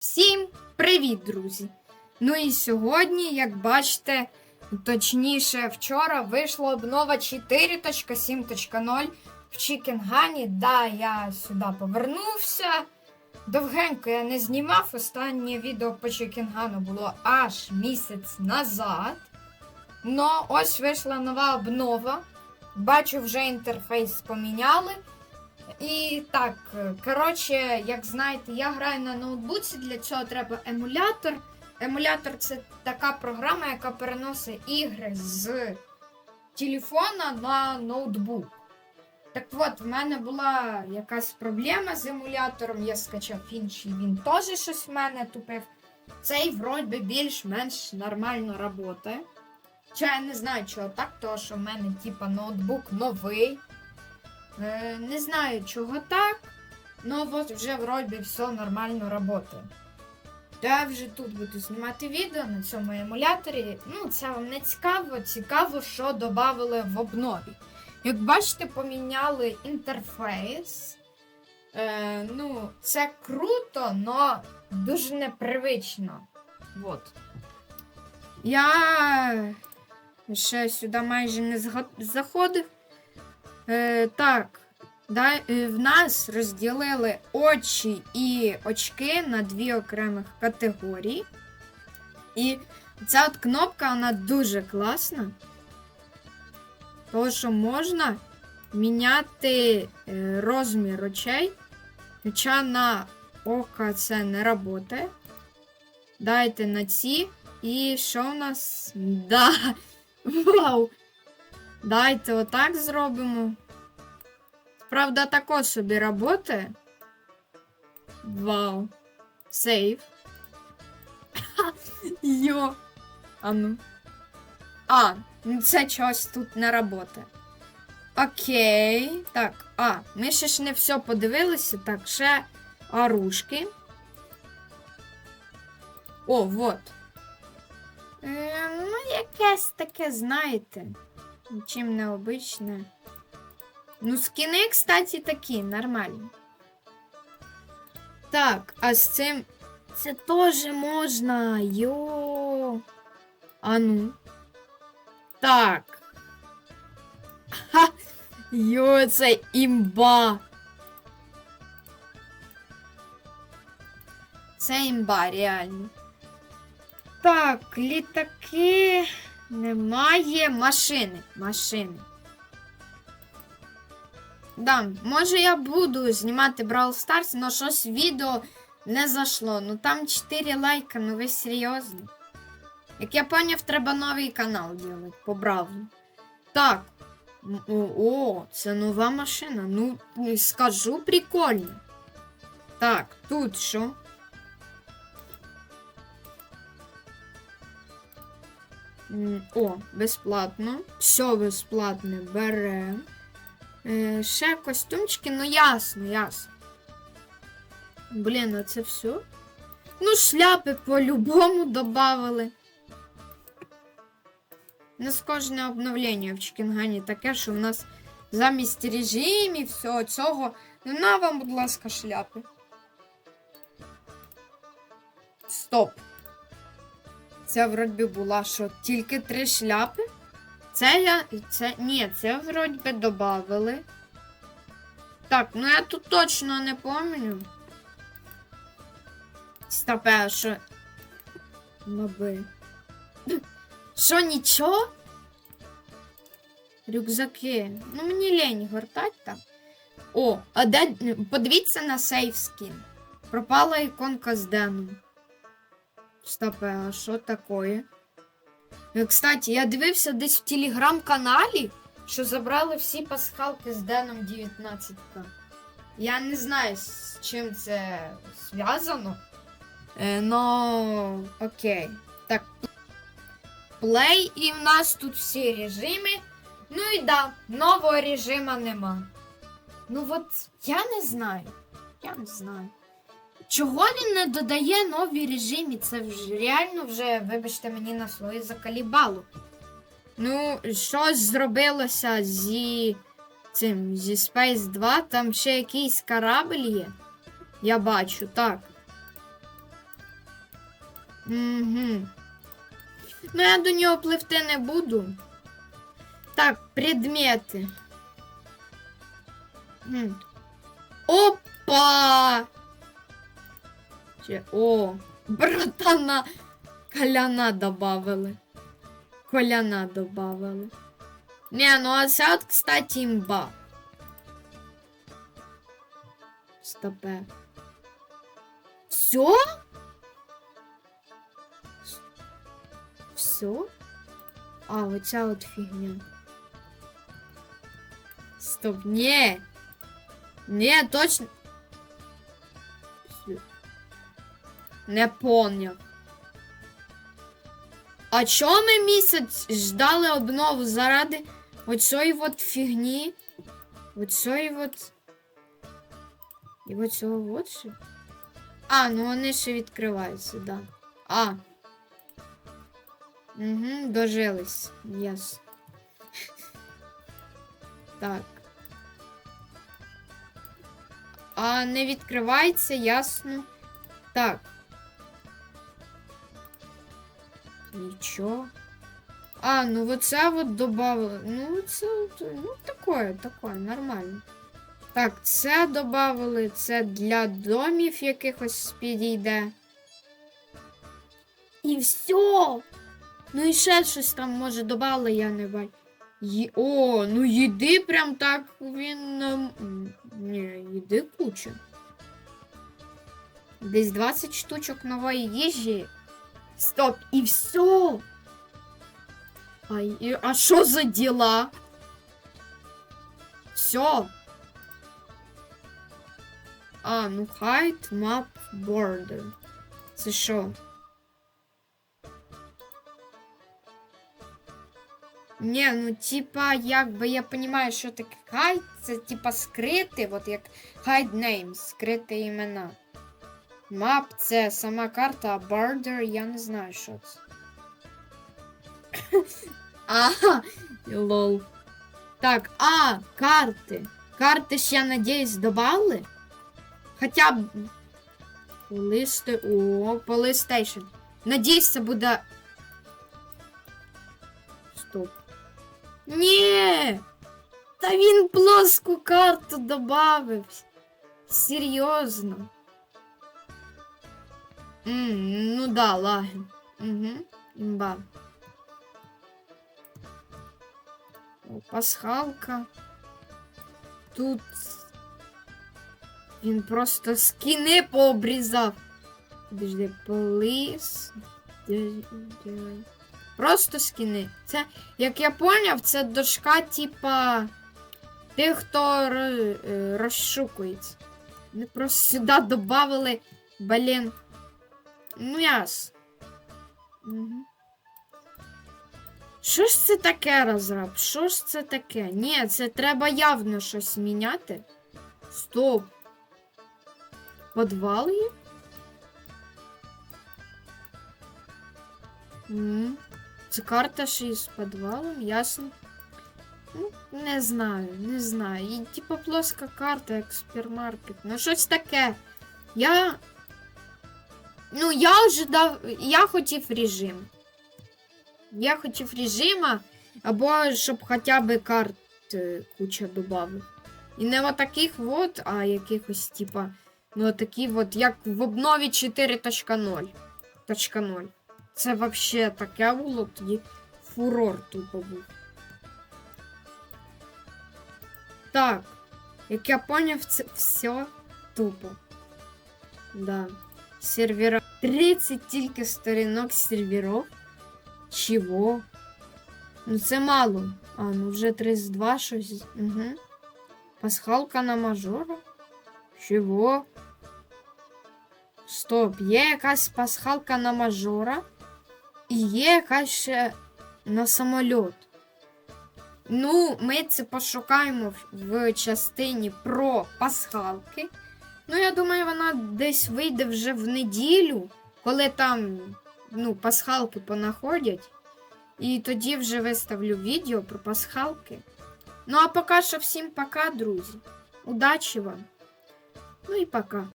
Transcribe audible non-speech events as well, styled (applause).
Всім привіт, друзі! Ну і сьогодні, як бачите, точніше, вчора вийшла обнова 4.7.0 в Чікенгані. Да, я сюди повернувся. Довгенько я не знімав. Останнє відео по Чікенгану було аж місяць назад. Но ось вийшла нова обнова. Бачу, вже інтерфейс поміняли. І так, коротше, як знаєте, я граю на ноутбуці, для цього треба емулятор. Емулятор це така програма, яка переносить ігри з телефона на ноутбук. Так от, в мене була якась проблема з емулятором, я скачав інший, він теж щось в мене тупив. Цей вроді більш-менш нормально працює. Чи я не знаю, чого так, тому що в мене, типа, ноутбук новий. Е, не знаю, чого так, но от вже вроді все нормально працює. Я вже тут буду знімати відео на цьому емуляторі. Ну, це вам не цікаво. Цікаво, що додали в обнові. Як бачите, поміняли інтерфейс. Е, ну, це круто, але дуже непривично. Вот. Я ще сюди майже не заходив. Е, так, да, в нас розділили очі і очки на дві окремих категорії. І ця от кнопка вона дуже класна. Тому що можна міняти е, розмір очей. Хоча на ока це не працює. Дайте на ці. І що у нас? (laughs) Да. Вау! Дайте отак зробимо. Правда, тако собі роботи. Вау. Сейв. (laughs) Йо. А ну. А, це щось тут не роботи. Окей. Так, а, ми ще ж не все подивилися. Так, ще оружки. О, вот. Е, ну, якесь таке, знаєте. Нічим необичне. Ну, скини, кстати, такі, нормальні. Так, а з цим. Це теж можна. Йо. А ну. Так. Ха! Йо, це імба. Це імба, реально. Так, літаки. Немає машини. Машини. Да, може я буду знімати Brawl Stars, але щось відео не зашло. Ну там 4 лайка, ну ви серйозно. Як я поняв, треба новий канал робити по Бравлу. Так. О, це нова машина. Ну, скажу прикольно. Так, тут що? О, безплатно. Все безплатне беремо. Е, ще костюмчики, ну ясно, ясно. Блін, а це все? Ну, шляпи по-любому добавили. У нас кожне обновлення в Чікінгані таке, що в нас замість режимів всього цього. Ну, на вам, будь ласка, шляпи. Стоп. Це вроді була що тільки три шляпи? Це я. Це. Ні, це вроді би додавали. Так, ну я тут точно не пам'ятаю. Стопе, а що. Моби. Що, нічого? Рюкзаки. Ну мені лень гортать так. О, а де. Подивіться на сейф скін. Пропала іконка з Деном. Стопе, а що таке? Е, Кстати, я дивився десь в телеграм-каналі, що забрали всі пасхалки з Деном 19К. Я не знаю, з чим це зв'язано. Е, но окей. Так. Плей, і в нас тут всі режими. Ну і да, нового режима нема. Ну от я не знаю. Я не знаю. Чого він не додає нові режими? Це вже реально вже, вибачте мені на своє закалібало. Ну, щось зробилося зі цим, зі Space 2, там ще якийсь корабль є. Я бачу, так. Угу. Ну, я до нього пливти не буду. Так, предмети. Опа! Ще- О, братана коляна добавили. Коляна добавили. Не, ну а от, кстати, імба. Стопе. Все? Все? А, оця от фігня. Стоп, не. Не, точно. Не поняв. А чого ми місяць ждали обнову заради оцієї от фігні? Оцієї от. І оцього от ще? А, ну вони ще відкриваються, да. А. Угу, дожились. Яс. (laughs) Так. А не відкривається, ясно. Так. Нічого. А, ну вот це вот. Ну, це ну, такое, такое, нормально. Так, це добавили, це для домів якихось підійде. І все. Ну і ще щось там, може, додали, я не бачу. О, ну їди прям так він нам. Ні, їди куча. Десь 20 штучок нової їжі. Стоп, і все. А, і- а що за діла? Все. А, ну height map border. Це що? Не, ну типа, якби я понимаю, що таке hide, це типа скрити, от як hide names, скрити імена. Map це сама карта, а border я не знаю, що це. (laughs) Ага, лол. Так, а, карти. Карти ж я надіюсь добавили. Хоча б. Листи. О, полистейшн. Надіюсь, це буде. Стоп. Ні! Та він плоску карту добавив. Серйозно. М, ну да, лаги. Угу. Імба. О, пасхалка. Тут він просто скіни пообрізав. Подожди, полис. Просто скіни. Це, як я поняв, це дошка, типа тих, хто е, розшукується. Вони просто сюди додали, блін. Ну яс. Що ж це таке розраб? Що ж це таке? Ні, це треба явно щось міняти. Стоп. Подвал є? Це карта ще із підвалом, ясно. Ну, не знаю, не знаю. І типу плоска карта, як супермаркет. Ну, щось таке. Я. Ну, я вже дав. Я хотів режим. Я хотів режима, або щоб хоча б карт е, куча додав. І не отаких вот, а якихось, типа, ну такі от, як в обнові 4.0. 0. Це вообще таке було тоді фурор тупо був. Так. Як я поняв, це все тупо. Да. Сервера. 30 тільки сторінок серверов. Чого? Ну це мало. А, ну вже 32 щось. Угу. Пасхалка на мажора? Чого? Стоп, є якась пасхалка на мажора. І є якась ще на самольот. Ну, ми це пошукаємо в частині про пасхалки. Ну, я думаю, вона десь вийде вже в неділю, коли там ну, пасхалки понаходять. І тоді вже виставлю відео про пасхалки. Ну а поки що всім пока, друзі. Удачі вам. Ну і пока.